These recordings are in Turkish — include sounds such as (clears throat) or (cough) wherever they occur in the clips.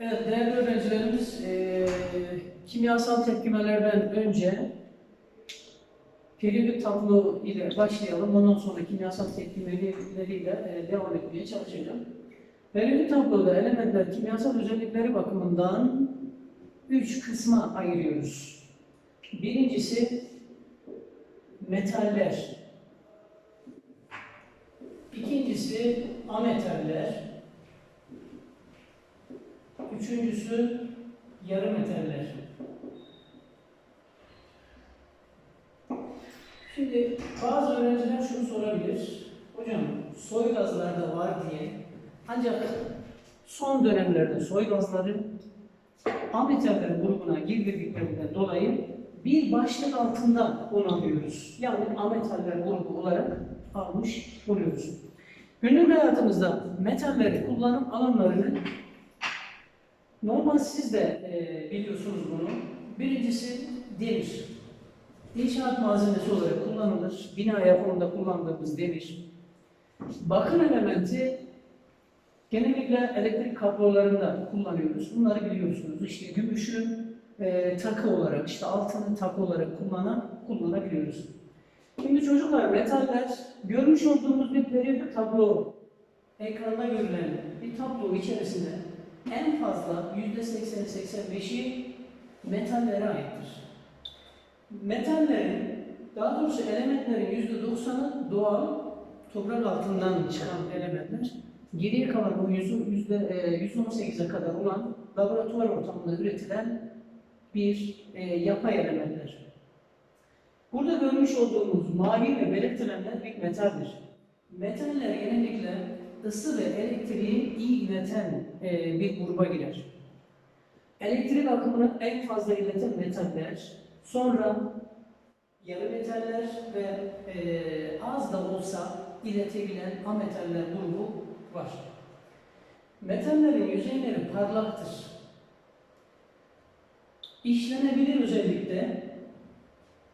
Evet değerli öğrencilerimiz, eee, kimyasal tepkimelerden önce periyodik tablo ile başlayalım. Ondan sonra kimyasal tepkimeleriyle eee, devam etmeye çalışacağım. Periyodik tabloda elementler kimyasal özellikleri bakımından üç kısma ayırıyoruz. Birincisi metaller. İkincisi ametaller. Üçüncüsü yarı metaller. Şimdi bazı öğrenciler şunu sorabilir. Hocam soy gazlarda var diye ancak son dönemlerde soy gazları ametaller grubuna girdiklerinden dolayı bir başlık altında onu. Yani ametaller grubu olarak almış oluyoruz. Günlük hayatımızda metalleri kullanım alanlarını Normal siz de e, biliyorsunuz bunu. Birincisi demir. İnşaat malzemesi olarak kullanılır. Bina yapımında kullandığımız demir. Bakım elementi genellikle elektrik kablolarında kullanıyoruz. Bunları biliyorsunuz. İşte gümüşü e, takı olarak, işte altını takı olarak kullanan, kullanabiliyoruz. Şimdi çocuklar metaller görmüş olduğumuz bir periyodik tablo ekranda görülen bir tablo içerisinde en fazla yüzde 80-85'i metallere aittir. Metallerin, daha doğrusu elementlerin yüzde 90'ı doğal, toprak altından çıkan elementler. Geriye kalan bu yüzde, yüzde e, 118'e kadar olan laboratuvar ortamında üretilen bir e, yapay elementler. Burada görmüş olduğumuz mavi ve belirtilenler bir metaldir. Metaller genellikle ısı ve elektriği iyi ileten e, bir gruba girer. Elektrik akımını en fazla ileten metaller, sonra yarı metaller ve e, az da olsa iletebilen ametaller grubu var. Metallerin yüzeyleri parlaktır. İşlenebilir özellikle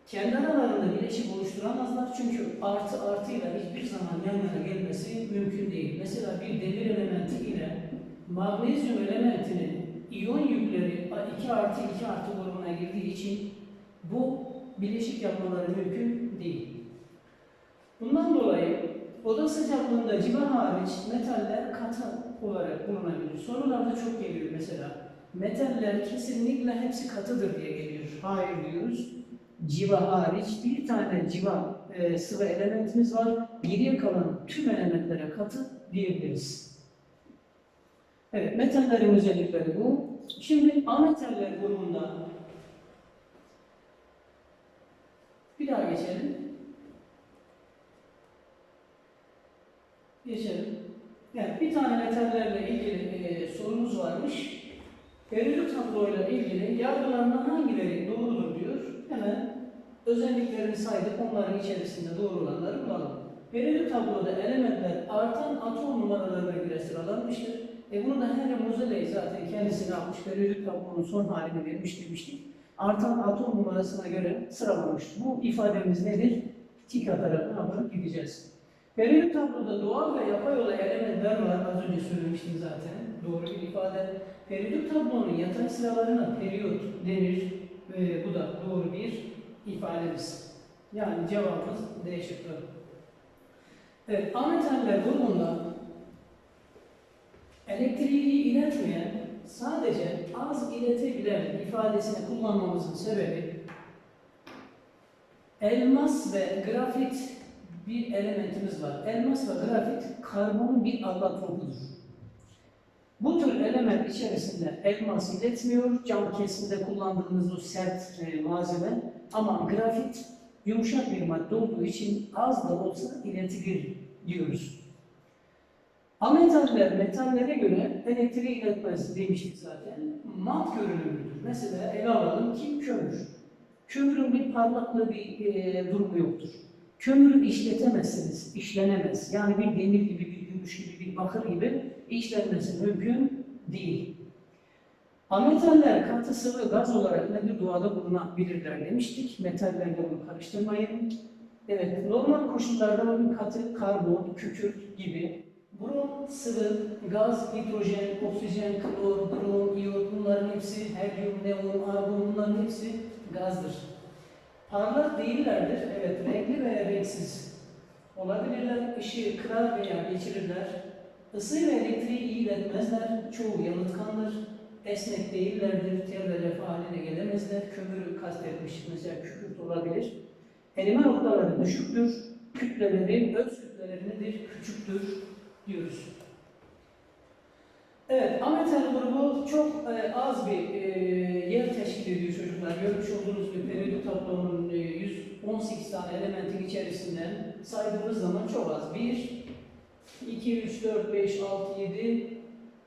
kendi aralarında bileşik oluşturamazlar çünkü artı artıyla hiçbir zaman yan yana gelmesi mümkün değil. Mesela bir demir elementi ile magnezyum elementinin iyon yükleri 2 artı 2 artı grubuna girdiği için bu bileşik yapmaları mümkün değil. Bundan dolayı oda sıcaklığında civa hariç metaller katı olarak bulunabilir. Sorularda çok geliyor mesela. Metaller kesinlikle hepsi katıdır diye geliyor. Hayır diyoruz civa hariç bir tane civa e, sıvı elementimiz var. Geriye kalan tüm elementlere katı diyebiliriz. Evet, metallerin özellikleri bu. Şimdi ametaller grubunda bir daha geçelim. Geçelim. Evet, bir tane metallerle ilgili e, sorumuz varmış. Periyodik tabloyla ilgili yargılarından hangileri doğrudur. Hemen özelliklerini saydık, onların içerisinde doğru olanları bulalım. Periyodik tabloda elementler artan atom numaralarına göre sıralanmıştır. E bunu da Henry Moseley zaten kendisine almış, periyodik tablonun son halini vermiş demiştik. Artan atom numarasına göre sıralamış. Bu ifademiz nedir? Tik atarak ne gideceğiz. Periyodik tabloda doğal ve yapay olan elementler var. Az önce söylemiştim zaten. Doğru bir ifade. Periyodik tablonun yatay sıralarına periyot denir. Ee, bu da doğru bir ifademiz. Yani cevabımız D şıkkı. Evet, ametaller grubunda elektriği iletmeyen, sadece az iletebilen ifadesini kullanmamızın sebebi elmas ve grafit bir elementimiz var. Elmas ve grafit karbonun bir allotropudur. Bu tür element içerisinde elmas iletmiyor, cam kesimde kullandığımız o sert e, malzeme ama grafit yumuşak bir madde olduğu için az da olsa iletilir diyoruz. Ametaller metallere göre elektriği iletmez demiştik zaten. Mat görünümlüdür. Mesela ele alalım ki kömür. Kömürün bir parlaklığı bir e, durumu yoktur. Kömürü işletemezsiniz, işlenemez. Yani bir demir gibi, gümüş gibi, bir bakır gibi işlenmesi mümkün değil. Ametaller katı sıvı gaz olarak nedir doğada bulunabilirler demiştik. Metallerle bunu karıştırmayın. Evet, normal koşullarda bakın katı, karbon, kükürt gibi Brom sıvı, gaz, hidrojen, oksijen, klor, brom, iyon bunların hepsi helyum, neon, argon bunların hepsi gazdır. Parlak değillerdir. Evet, renkli veya renksiz olabilirler. Işığı kırar veya geçirirler. Isı ve elektriği iletmezler. Çoğu yanıtkandır. Esnek değillerdir. Tel haline gelemezler. Kömürü kastetmiş. Mesela kükürt olabilir. Erime noktaları düşüktür. Kütleleri, öz kütleleri nedir? Küçüktür diyoruz. Evet, ametal grubu çok e, az bir e, yer teşkil ediyor çocuklar. Görmüş olduğunuz bir periyodik tablomun e, 118 tane elementin içerisinden saydığımız zaman çok az. 1, 2, 3, 4, 5, 6, 7,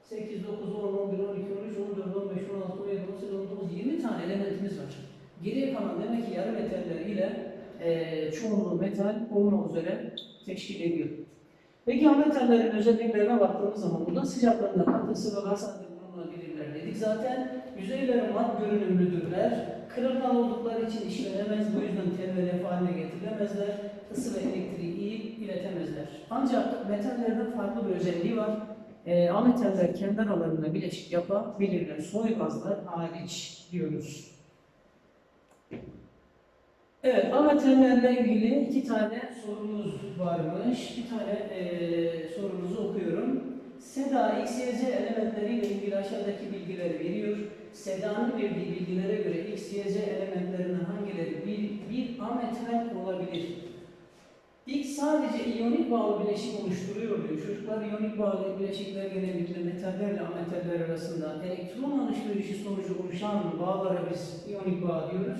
8, 9, 10, 11, 12, 13, 14, 15, 16, 17, 18, 19, 20 tane elementimiz var. Geriye kalan demek ki yarı metaller ile e, çoğunluğu metal olmak üzere teşkil ediyor. Peki ametallerin özelliklerine baktığımız zaman burada sıcaklığında katı sıvı gaz halinde bulunabilirler dedik. Zaten yüzeyleri mat görünümlüdürler. Kırılgan oldukları için işlenemez. Bu yüzden lef haline getirilemezler. Isı ve elektriği iyi iletemezler. Ancak metallerden farklı bir özelliği var. E, ametaller kendi aralarında bileşik yapabilirler. Soy gazlar hariç diyoruz. Evet, ametallerle ilgili iki tane sorumuz varmış. Bir tane eee sorumuzu okuyorum. SEDA, X, Y, Z elementleriyle ilgili aşağıdaki bilgileri veriyor. SEDA'nın verdiği bilgilere göre X, Y, Z elementlerinden hangileri bir, bir ametal olabilir? X sadece iyonik bağlı bileşik oluşturuyor diyor. Çocuklar iyonik bağlı bileşikler genellikle metallerle ametaller arasında elektron alışverişi sonucu oluşan bağlara biz iyonik bağ diyoruz.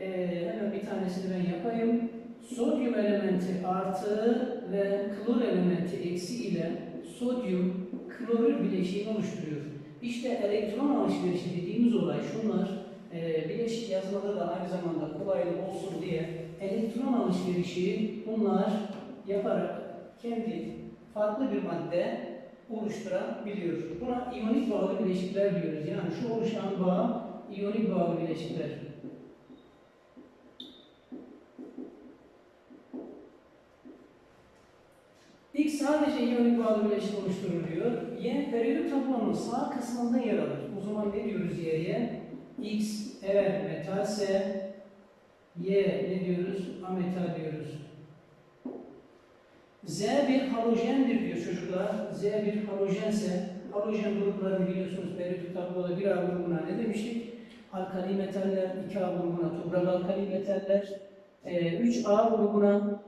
Ee, hemen bir tanesini ben yapayım. Sodyum elementi artı ve klor elementi eksi ile sodyum klorür bileşiğini oluşturuyor. İşte elektron alışverişi dediğimiz olay şunlar. Ee, bileşik yazmada da aynı zamanda kolaylık olsun diye elektron alışverişi bunlar yaparak kendi farklı bir madde oluşturabiliyor. Buna iyonik bağlı bileşikler diyoruz. Yani şu oluşan bağ iyonik bağlı bileşikler. X sadece iyonik bağlı bileşik oluşturur diyor. Y periyodik tablonun sağ kısmında yer alır. O zaman ne diyoruz Y'ye? X eğer metalse Y ne diyoruz? Ametal diyoruz. Z bir halojendir diyor çocuklar. Z bir halojense halojen gruplarını biliyorsunuz periyodik tabloda bir A grubuna ne demiştik? Alkali metaller, 2A grubuna toprak alkali metaller, 3A grubuna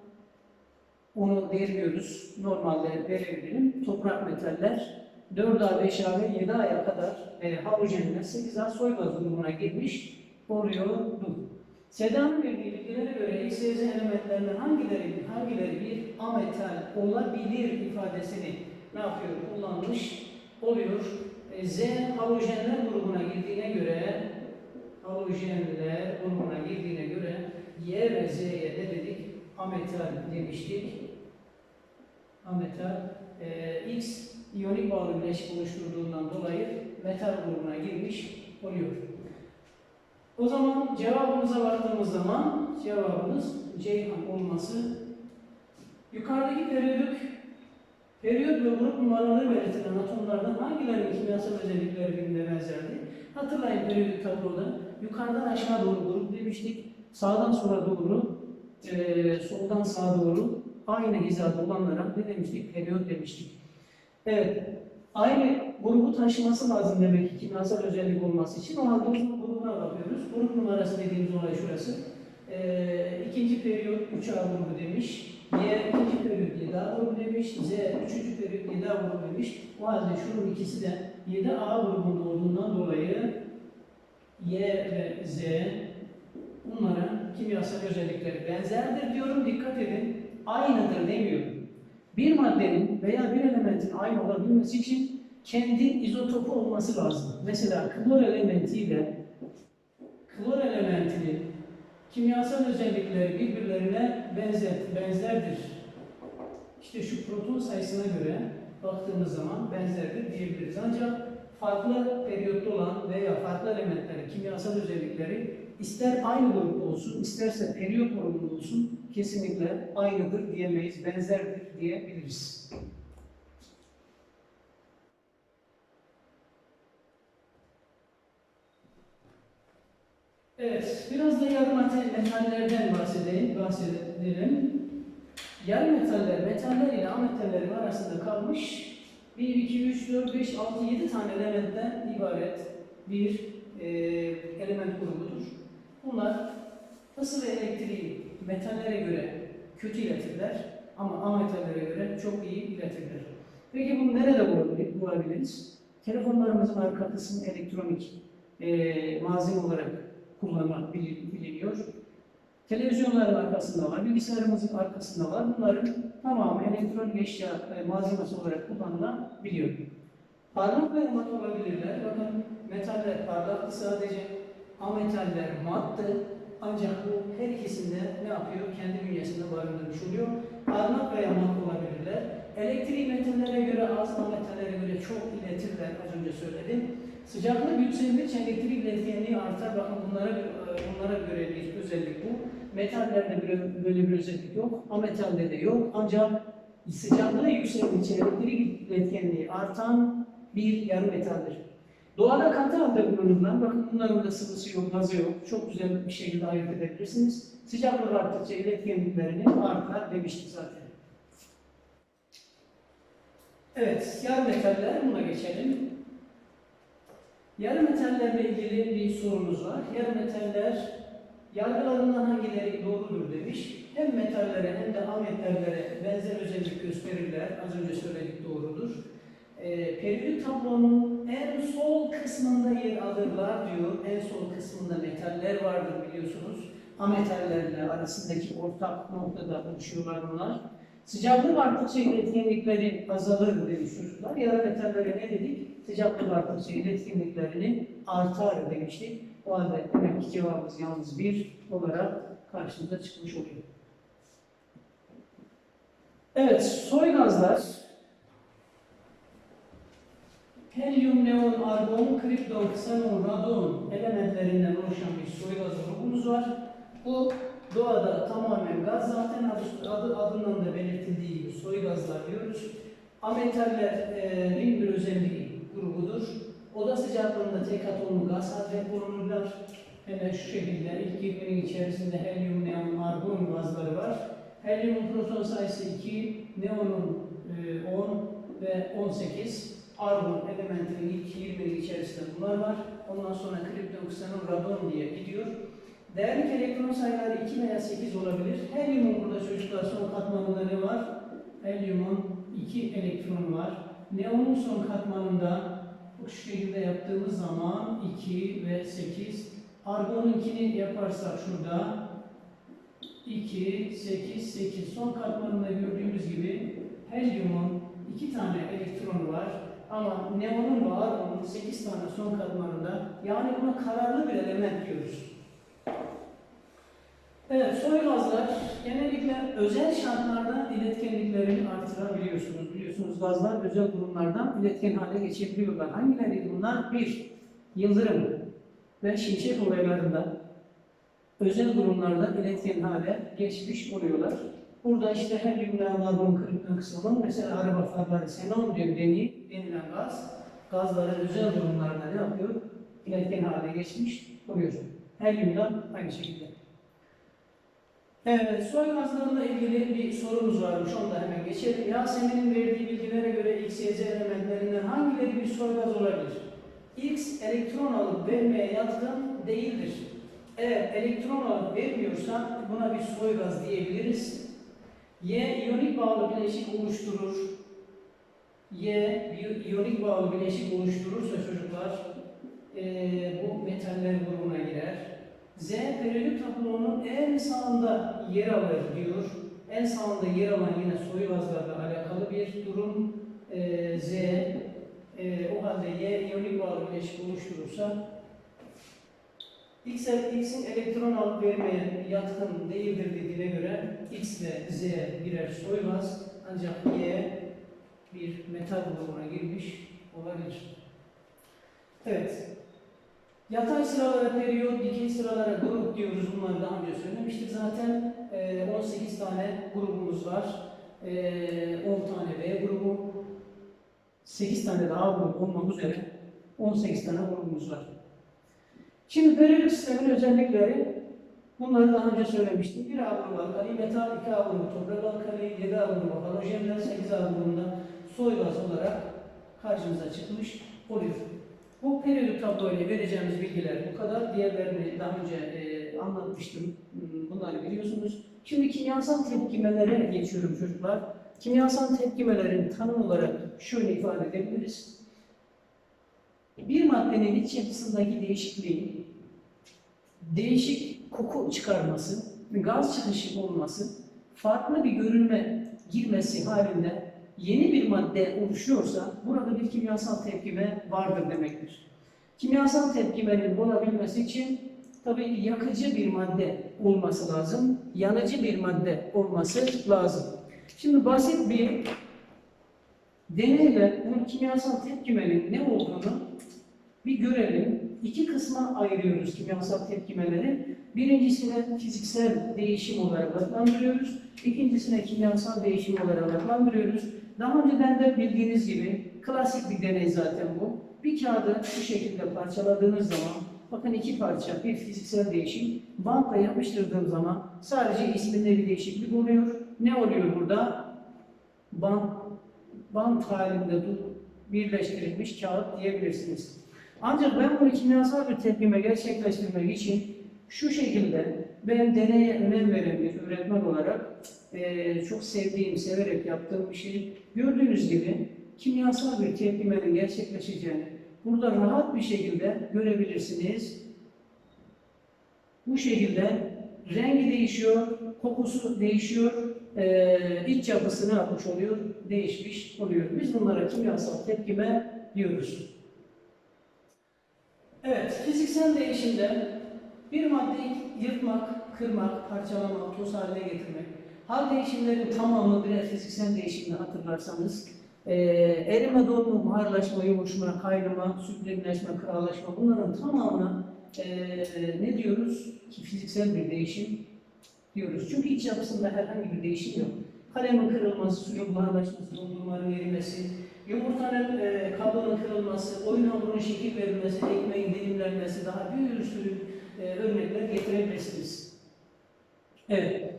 onu vermiyoruz. Normalde verebilirim. Toprak metaller 4A, 5A ve 7A'ya kadar e, halojenler 8A soy gaz grubuna girmiş oluyordu. Seda'nın verdiği bilgilere göre X, Y, Z elementlerinden hangileri, hangileri bir ametal olabilir ifadesini ne yapıyor? Kullanmış oluyor. E, Z halojenler grubuna girdiğine göre halojenler grubuna girdiğine göre Y ve Z'ye ne dedik? Ametal demiştik. Ametal. E, X iyonik bağlı bileşik oluşturduğundan dolayı metal grubuna girmiş oluyor. O zaman cevabımıza baktığımız zaman cevabımız Ceyhan olması. Yukarıdaki periyodik periyot ve grup numaraları belirtilen atomlardan hangilerinin kimyasal özellikleri birbirine benzerdi? Hatırlayın periyodik tabloda yukarıdan aşağı doğru grup demiştik. Sağdan sola doğru, e, soldan sağa doğru aynı hizada olanlara ne demiştik? Periyot demiştik. Evet, aynı grubu taşıması lazım demek ki kimyasal özellik olması için. O halde zaman grubuna bakıyoruz. Grup numarası dediğimiz olay şurası. Ee, ikinci periyot 3A grubu demiş. Y ikinci periyot 7A grubu demiş. Z üçüncü periyot 7A grubu demiş. O halde şunun ikisi de 7A grubunda olduğundan dolayı Y ve Z bunların kimyasal özellikleri benzerdir diyorum. Dikkat edin. Aynıdır demiyorum. Bir maddenin veya bir elementin aynı olabilmesi için kendi izotopu olması lazım. Mesela klor elementiyle klor elementinin kimyasal özellikleri birbirlerine benzer, benzerdir. İşte şu proton sayısına göre baktığımız zaman benzerdir diyebiliriz. Ancak farklı periyotta olan veya farklı elementlerin kimyasal özellikleri ister aynı boyutta olsun, isterse periyot oranında olsun kesinlikle aynıdır diyemeyiz, benzerdir diyebiliriz. Evet, biraz da yarı metallerden bahsedeyim, bahsedelim. Yarı metaller, metaller ile ametallerin arasında kalmış 1, 2, 3, 4, 5, 6, 7 tane elementten ibaret bir e, element grubudur. Bunlar ısı ve elektriği metallere göre kötü iletirler ama ametallere göre çok iyi iletirler. Peki bunu nerede bulabilir- bulabiliriz? Telefonlarımızın arka kısmı elektronik e, malzeme olarak kullanmak bili- biliniyor. Televizyonların arkasında var, bilgisayarımızın arkasında var. Bunların tamamı elektronik eşya e, malzemesi olarak kullanılabiliyor. Parlak ve olabilirler. Bakın metaller parlaktı sadece, ametaller mattı. Ancak bu her ikisinde ne yapıyor? Kendi bünyesinde barındırmış oluyor. Parlak veya mat olabilirler. Elektriği metallere göre az, ametallere göre çok iletirler. Az önce söyledim. Sıcaklık yükseldikçe elektrik iletkenliği artar. Bakın bunlara, bunlara göre bir özellik bu. Metallerde böyle, bir özellik yok. Ametalde de yok. Ancak sıcaklığı yükseldikçe elektrik iletkenliği artan bir yarı metaldir. Doğada katı halde kullanılan, bakın bunların da sıvısı yok, gazı yok. Çok güzel bir şekilde ayırt edebilirsiniz. Sıcaklık arttıkça iletkenliklerini artar demiştik zaten. Evet, yarı metaller, buna geçelim. Yarı metallerle ilgili bir sorumuz var. Yarı metaller yargılarından hangileri doğrudur demiş. Hem metallere hem de ametallere benzer özellik gösterirler. Az önce söyledik doğrudur. E, periyodik tablonun en sol kısmında yer alırlar diyor. En sol kısmında metaller vardır biliyorsunuz. Ametallerle arasındaki ortak noktada oluşuyorlar bunlar. Sıcaklık arttıkça iletkenlikleri azalır demiş çocuklar. Yarı metallere ne dedik? Sıcaklık arttıkça iletkenliklerini artar demiştik. O halde demek ki cevabımız yalnız bir olarak karşımıza çıkmış oluyor. Evet, soy gazlar Helyum, neon, argon, kripton, ksenon, radon elementlerinden oluşan bir soy gaz grubumuz var. Bu doğada tamamen gaz zaten adı, adı adından da belirtildiği gibi soy gazlar diyoruz. Ametallerin bir özelliği grubudur. Oda sıcaklığında tek atomlu gaz halde bulunurlar. Hemen şu şekilde ilk girmenin içerisinde helyum, neon, argon gazları var. Helyumun proton sayısı 2, neonun e, 10 ve 18. Argon elementinin ilk 20'nin içerisinde bunlar var. Ondan sonra kripton, ksenon, radon diye gidiyor. Değerlik elektron sayıları 2 veya 8 olabilir. Helyumun burada çocuklar son katmanında ne var? Helyumun 2 elektronu var. Neonun son katmanında bu şekilde yaptığımız zaman 2 ve 8. Argonunkini yaparsak şurada 2, 8, 8. Son katmanında gördüğümüz gibi helyumun 2 tane elektronu var. Ama neonun ve argonun 8 tane son katmanında yani buna kararlı bir element diyoruz. Evet, soy gazlar genellikle özel şartlarda iletkenliklerini artırabiliyorsunuz. Biliyorsunuz gazlar özel durumlardan iletken hale geçebiliyorlar. Hangileriydi bunlar? Bir, yıldırım ve şimşek olaylarında özel durumlarda iletken hale geçmiş oluyorlar. Burada işte her yumruğun argon kırıklığı kısmının mesela araba farları xenon diyor deni, denilen gaz gazların özel durumlarda ne yapıyor? İletken hale geçmiş oluyor. Her yumruğun aynı şekilde. Evet, soy gazlarıyla ilgili bir sorumuz varmış. Onu da hemen geçelim. Yasemin'in verdiği bilgilere göre X, Y, Z elementlerinden hangileri bir soy gaz olabilir? X elektron alıp vermeye yatkın değildir. Eğer elektron alıp vermiyorsa buna bir soy gaz diyebiliriz. Y iyonik bağlı bileşik oluşturur. Y iyonik bağlı bileşik oluşturursa çocuklar eee, bu metaller grubuna girer. Z periyodik tablonun en sağında yer alır diyor. En sağında yer alan yine soy gazlarla alakalı bir durum. Ee, Z e, o halde Y iyonik bağlı bileşik oluşturursa X'in elektron alıp vermeye yatkın değildir dediğine göre X ve Z birer soy gaz ancak Y bir metal grubuna girmiş olabilir. Evet. Yatay sıralara periyot, dikey sıralara grup diyoruz. Bunları daha önce söylemiştik zaten. Ee, 18 tane grubumuz var. Ee, 10 tane B grubu. 8 tane de A grubu olmak üzere 18 tane grubumuz var. Şimdi periyodik sistemin özellikleri bunları daha önce söylemiştim. Bir A grubu alkali, metal, 2 A grubu toprak alkali, 7 A grubu halojenler, 8 A grubunda soy gaz olarak karşımıza çıkmış oluyor. Bu periyodik tabloyla vereceğimiz bilgiler bu kadar. Diğerlerini daha önce e, anlatmıştım. Hmm, Bunları biliyorsunuz. Şimdi kimyasal tepkimelere geçiyorum çocuklar. Kimyasal tepkimelerin tanım olarak şöyle ifade edebiliriz. Bir maddenin iç yapısındaki değişikliğin değişik koku çıkarması, gaz çıkışı olması, farklı bir görünme girmesi halinde yeni bir madde oluşuyorsa burada bir kimyasal tepkime vardır demektir. Kimyasal tepkimenin olabilmesi için tabii yakıcı bir madde olması lazım, yanıcı bir madde olması lazım. Şimdi basit bir deneyle bu kimyasal tepkimenin ne olduğunu bir görelim. İki kısma ayırıyoruz kimyasal tepkimeleri. Birincisine fiziksel değişim olarak adlandırıyoruz. İkincisine kimyasal değişim olarak adlandırıyoruz. Daha önceden de bildiğiniz gibi klasik bir deney zaten bu. Bir kağıdı şu şekilde parçaladığınız zaman bakın iki parça bir fiziksel değişim bantla yapıştırdığım zaman sadece isminde bir değişiklik oluyor. Ne oluyor burada? Bant, bant halinde birleştirilmiş kağıt diyebilirsiniz. Ancak ben bunu kimyasal bir tepkime gerçekleştirmek için şu şekilde ben deneye önem veren bir öğretmen olarak eee, çok sevdiğim, severek yaptığım bir şey. Gördüğünüz gibi kimyasal bir tepkimenin gerçekleşeceğini burada rahat bir şekilde görebilirsiniz. Bu şekilde rengi değişiyor, kokusu değişiyor, eee iç yapısı ne yapmış oluyor? Değişmiş oluyor. Biz bunlara kimyasal tepkime diyoruz. Evet, fiziksel değişimde bir maddeyi yırtmak, kırmak, parçalamak, toz haline getirmek. Hal değişimlerin tamamı birer fiziksel değişimde hatırlarsanız eee erime, donma, buharlaşma, yoğuşma, kaynama, sütlenleşme, krallaşma bunların tamamına eee, ne diyoruz? Ki fiziksel bir değişim diyoruz. Çünkü iç yapısında herhangi bir değişim yok. Kalemin kırılması, suyun buharlaşması, dondurmanın erimesi, yumurtanın e, kabuğunun kırılması, oyun hamurunun şekil verilmesi, ekmeğin dilimlenmesi, daha bir sürü e, örnekler getirebilirsiniz. Evet.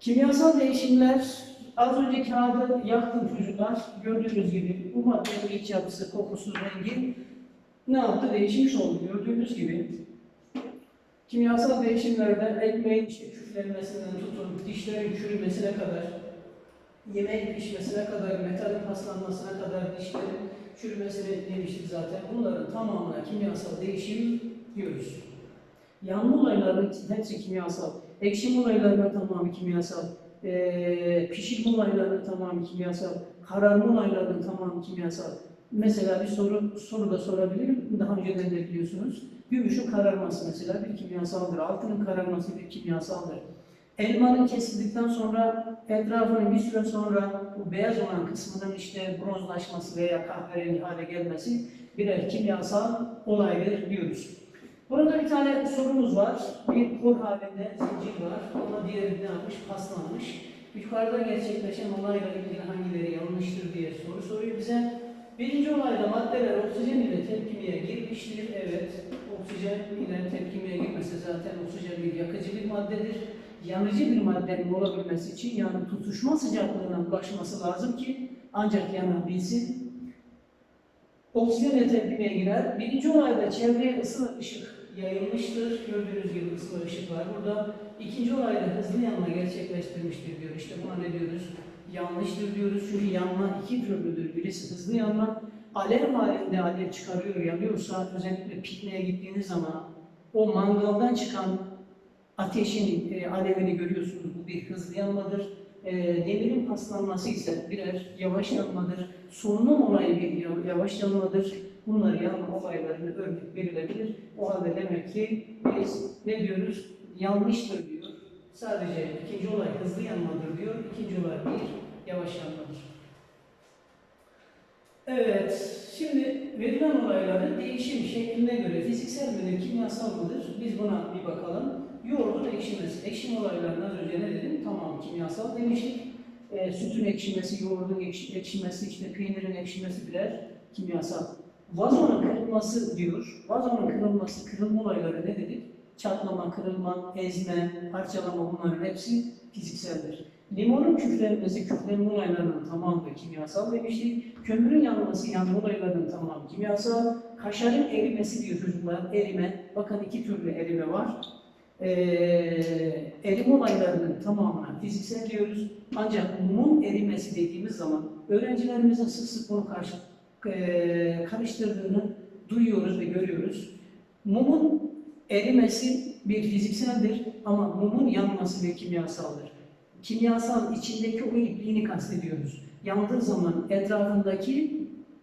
Kimyasal değişimler, az önce kağıdı yaktım çocuklar. Gördüğünüz gibi bu maddenin iç yapısı, kokusu, rengi ne yaptı? Değişmiş oldu. Gördüğünüz gibi kimyasal değişimlerde ekmeğin işte küflenmesinden tutun, dişlerin çürümesine kadar, yemeğin pişmesine kadar, metalin paslanmasına kadar, dişlerin çürümesine demiştik zaten. Bunların tamamına kimyasal değişim diyoruz. Yanma olaylarının hepsi kimyasal. Ekşim olaylarının tamamı kimyasal. Ee, pişirme olaylarının tamamı kimyasal. Kararma olaylarının tamamı kimyasal. Mesela bir soru soru da sorabilirim. Daha önceden de biliyorsunuz. Gümüşün kararması mesela bir kimyasaldır. Altının kararması bir kimyasaldır. Elmanın kesildikten sonra etrafının bir süre sonra bu beyaz olan kısmının işte bronzlaşması veya kahverengi hale gelmesi birer kimyasal olaydır diyoruz. Burada bir tane sorumuz var. Bir kor halinde zincir var. Ama diğeri ne yapmış? Paslanmış. Yukarıda gerçekleşen olayla ilgili hangileri yanlıştır diye soru soruyor bize. Birinci olayda maddeler oksijen ile tepkimeye girmiştir. Evet, oksijen ile tepkimeye girmesi zaten oksijen bir yakıcı bir maddedir. Yanıcı bir maddenin olabilmesi için yani tutuşma sıcaklığına ulaşması lazım ki ancak yanabilsin. Oksijen tepkimeye girer. Birinci olayda çevreye ısı ışık yayılmıştır. Gördüğünüz gibi ısı ışık var. Burada ikinci olayda hızlı yanma gerçekleştirmiştir diyor. İşte buna ne diyoruz? Yanlıştır diyoruz. Çünkü yanma iki türlüdür. Birisi hızlı yanma. Alev halinde alev çıkarıyor, yanıyorsa özellikle pikniğe gittiğiniz zaman o mangaldan çıkan ateşin e, alevini görüyorsunuz. Bu bir hızlı yanmadır. E, demirin paslanması ise birer yavaş yanmadır. Solunum olayı bir yav- yavaş yanmadır. Bunlar yanma olaylarını örnek verilebilir. O halde demek ki biz ne diyoruz? Yanlıştır diyor. Sadece ikinci olay hızlı yanmadır diyor. İkinci olay bir yavaş yanmadır. Evet, şimdi verilen olayların değişim şekline göre fiziksel midir, kimyasal mıdır? Biz buna bir bakalım. Yoğurdun ekşimesi. Ekşim olaylarından önce ne dedim? Tamam kimyasal demiştik. E, sütün ekşimesi, yoğurdun ekşi- ekşimesi, işte peynirin ekşimesi birer kimyasal Vazonun kırılması diyor. Vazonun kırılması, kırılma olayları ne dedik? Çatlama, kırılma, ezme, parçalama bunların hepsi fizikseldir. Limonun küflenmesi, küflenme olaylarının tamamı kimyasal demiştik. Kömürün yanması, yanma olaylarının tamamı kimyasal. Kaşarın erimesi diyor çocuklar, erime. Bakın iki türlü erime var. Ee, erime olaylarının tamamına fiziksel diyoruz. Ancak mumun erimesi dediğimiz zaman öğrencilerimizin sık sık bunu karşı, e, karıştırdığını duyuyoruz ve görüyoruz. Mumun erimesi bir fizikseldir ama mumun yanması bir kimyasaldır. Kimyasal içindeki o ipliğini kastediyoruz. Yandığı zaman etrafındaki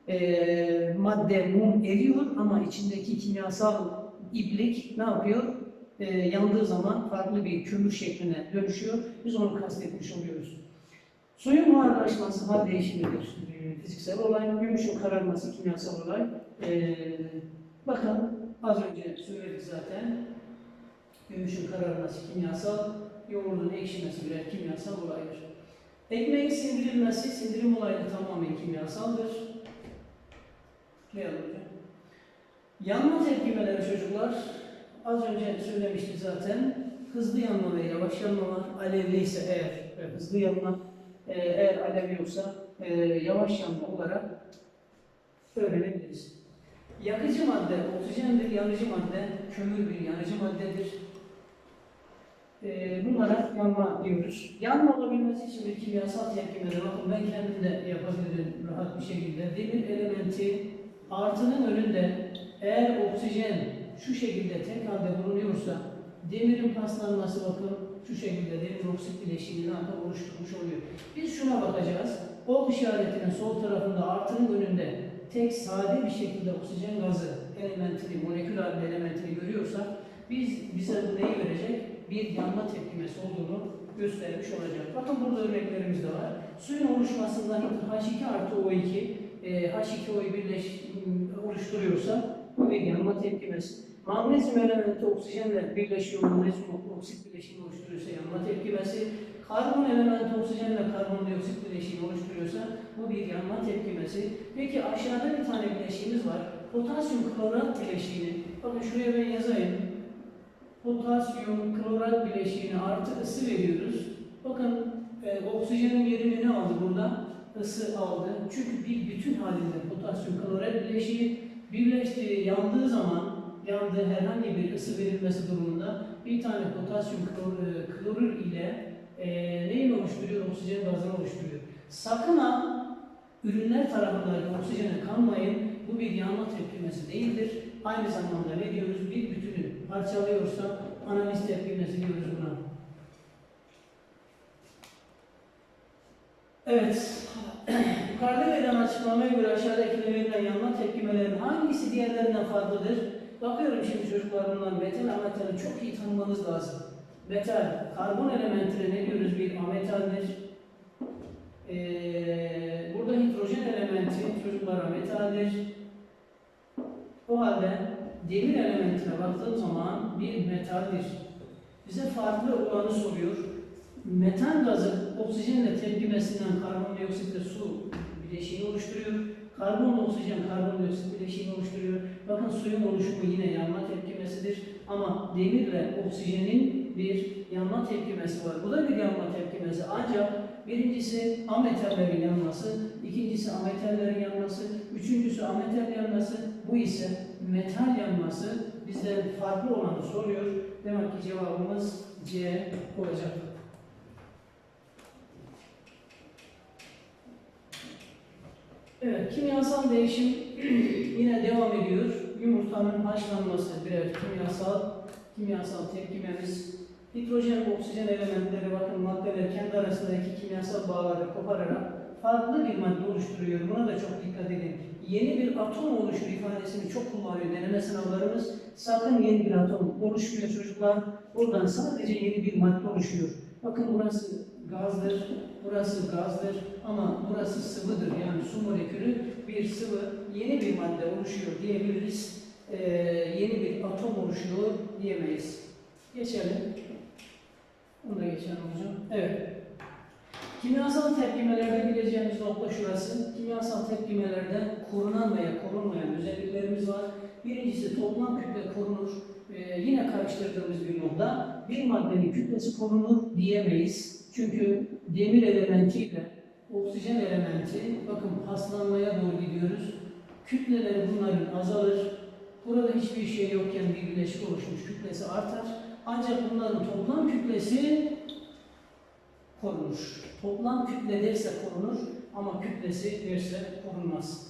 e, madde mum eriyor ama içindeki kimyasal iblik ne yapıyor? E, yandığı zaman farklı bir kömür şekline dönüşüyor. Biz onu kastetmiş oluyoruz. Suyun buharlaşması hal değişimidir. E, fiziksel olay, gümüşün kararması kimyasal olay. E, bakın az önce söyledik zaten. Gümüşün kararması kimyasal, yoğurdun ekşimesi birer kimyasal olaydır. Ekmeğin sindirilmesi, sindirim olayı tamamen kimyasaldır. Ne hocam? Yanma tepkimeleri çocuklar, az önce söylemiştik zaten. Hızlı yanma ve yavaş yanma var. Alevli ise eğer e, hızlı yanma, e, eğer alev yoksa e, yavaş yanma olarak öğrenebiliriz. Yakıcı madde oksijendir, yanıcı madde kömür bir yanıcı maddedir. E, bunlara yanma diyoruz. Yanma olabilmesi için bir kimyasal tepkimeleri bakın ben kendim de yapabilirim rahat bir şekilde. Demir elementi artının önünde eğer oksijen şu şekilde tek halde bulunuyorsa demirin paslanması bakın şu şekilde demir oksit bileşiğini yapar? oluşturmuş oluyor. Biz şuna bakacağız. Ok işaretinin sol tarafında artının önünde tek sade bir şekilde oksijen gazı elementini, molekül halinde elementini görüyorsak biz bize bu neyi verecek? Bir yanma tepkimesi olduğunu göstermiş olacak. Bakın burada örneklerimiz de var. Suyun oluşmasından H2 artı O2 e, H2O'yu birleş oluşturuyorsa bu bir yanma tepkimesi. Magnezyum elementi oksijenle birleşiyor, magnezyum oksit bileşiğini oluşturuyorsa yanma tepkimesi. Karbon elementi oksijenle karbondioksit bileşiğini oluşturuyorsa bu bir yanma tepkimesi. Peki aşağıda bir tane bileşiğimiz var. Potasyum klorat bileşiğini. Bakın şuraya ben yazayım. Potasyum klorat bileşiğine artı ısı veriyoruz. Bakın e, oksijenin yerini ne aldı burada? Isı aldı. Çünkü bir bütün halinde potasyum klorat bileşiği birleştiği, yandığı zaman yandığı herhangi bir ısı verilmesi durumunda bir tane potasyum klor, e, klorür ile e, neyi oluşturuyor? Oksijen gazını oluşturuyor. Sakın ha ürünler tarafından oksijene kanmayın. Bu bir yanma tepkimesi değildir. Aynı zamanda ne diyoruz? Bir bütünü parçalıyorsa analiz tepkimesi diyoruz buna. Evet. Yukarıda verilen açıklamaya göre aşağıdaki verilen yanma tepkimelerinin hangisi diğerlerinden farklıdır? Bakıyorum şimdi çocuklar bunlar metal ametali çok iyi tanımanız lazım. Metal, karbon elementine ne diyoruz? Bir ametaldir. Ee, burada hidrojen elementi çocuklar ametaldir. O halde demir elementine baktığım zaman bir metaldir. Bize farklı olanı soruyor. Metan gazı oksijenle tepkimesinden karbondioksitle su bileşiğini oluşturuyor. Karbonla oksijen karbondioksit bileşiğini oluşturuyor. Bakın suyun oluşumu yine yanma tepkimesidir. Ama demirle oksijenin bir yanma tepkimesi var. Bu da bir yanma tepkimesi. Ancak birincisi ametallerin yanması, ikincisi ametallerin yanması, üçüncüsü ametal yanması, bu ise metal yanması. Bizden farklı olanı soruyor. Demek ki cevabımız C olacak. Evet, kimyasal değişim (clears throat) yine devam ediyor. Yumurtanın haşlanması birer kimyasal, kimyasal tepkimemiz. Hidrojen ve oksijen elementleri bakın maddeler kendi arasındaki kimyasal bağları kopararak farklı bir madde oluşturuyor. Buna da çok dikkat edin. Yeni bir atom oluşur ifadesini çok kullanıyor deneme sınavlarımız. Sakın yeni bir atom oluşmuyor çocuklar. Buradan sadece yeni bir madde oluşuyor. Bakın burası gazdır, burası gazdır ama burası sıvıdır. Yani su molekülü bir sıvı, yeni bir madde oluşuyor diyebiliriz. Ee, yeni bir atom oluşuyor diyemeyiz. Geçelim. Bunu da geçelim hocam. Evet. Kimyasal tepkimelerde bileceğimiz nokta şurası. Kimyasal tepkimelerde korunan veya korunmayan özelliklerimiz var. Birincisi toplam kütle korunur. Ee, yine karıştırdığımız bir nokta. Bir maddenin kütlesi korunur diyemeyiz. Çünkü demir elementiyle oksijen elementi, bakın paslanmaya doğru gidiyoruz. Kütleleri bunların azalır. Burada hiçbir şey yokken bir bileşik oluşmuş kütlesi artar. Ancak bunların toplam kütlesi korunur. Toplam kütle derse korunur ama kütlesi derse korunmaz.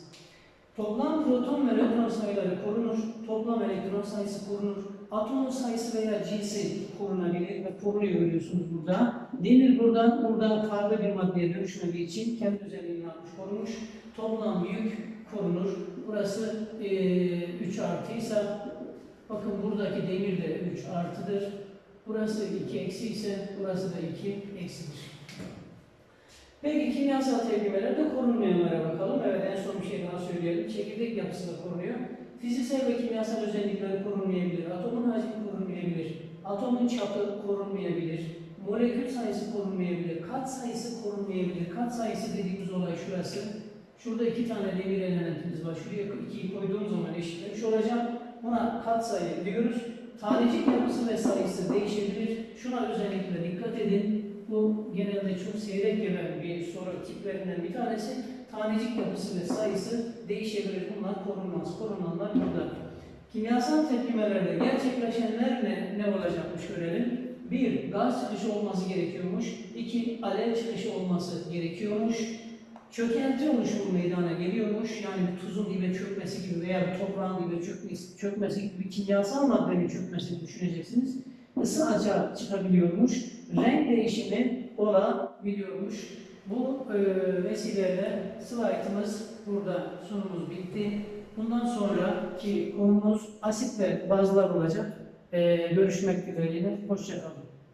Toplam proton ve nötron sayıları korunur. Toplam elektron sayısı korunur. Atomun sayısı veya cinsi korunabilir ve korunuyor görüyorsunuz burada. Demir buradan burada farklı bir maddeye dönüşmediği için kendi özelliğini almış korunmuş. Toplam yük korunur. Burası eee 3 artıysa bakın buradaki demir de 3 artıdır. Burası 2 eksi ise burası da 2 eksidir. Peki kimyasal tepkimelerde korunmayanlara bakalım. Evet en son bir şey daha söyleyelim. Çekirdek yapısı da korunuyor. Fiziksel ve kimyasal özellikleri korunmayabilir. Atomun hacmi korunmayabilir. Atomun çapı korunmayabilir. Molekül sayısı korunmayabilir. Kat sayısı korunmayabilir. Kat sayısı dediğimiz olay şurası. Şurada iki tane demir elementimiz var. Şuraya ikiyi koyduğum zaman eşitlemiş olacağım. Buna kat sayı diyoruz. Tanecik yapısı ve sayısı değişebilir. Şuna özellikle dikkat edin. Bu genelde çok seyrek gelen bir soru tiplerinden bir tanesi. Tanecik yapısı ve sayısı değişebilir. Bunlar korunmaz. Korunanlar burada. Kimyasal tepkimelerde gerçekleşenler ne, ne olacakmış görelim. Bir, gaz çıkışı olması gerekiyormuş. İki, alev çıkışı olması gerekiyormuş. Çökelti oluşumu meydana geliyormuş. Yani tuzun dibe çökmesi gibi veya toprağın dibe çökmesi, çökmesi gibi kimyasal maddenin çökmesini düşüneceksiniz. Isı açığa çıkabiliyormuş. Renk değişimi olabiliyormuş. Bu e, vesileyle slaytımız burada sunumuz bitti. Bundan sonraki konumuz asit ve bazlar olacak. E, görüşmek dileğiyle. Hoşçakalın.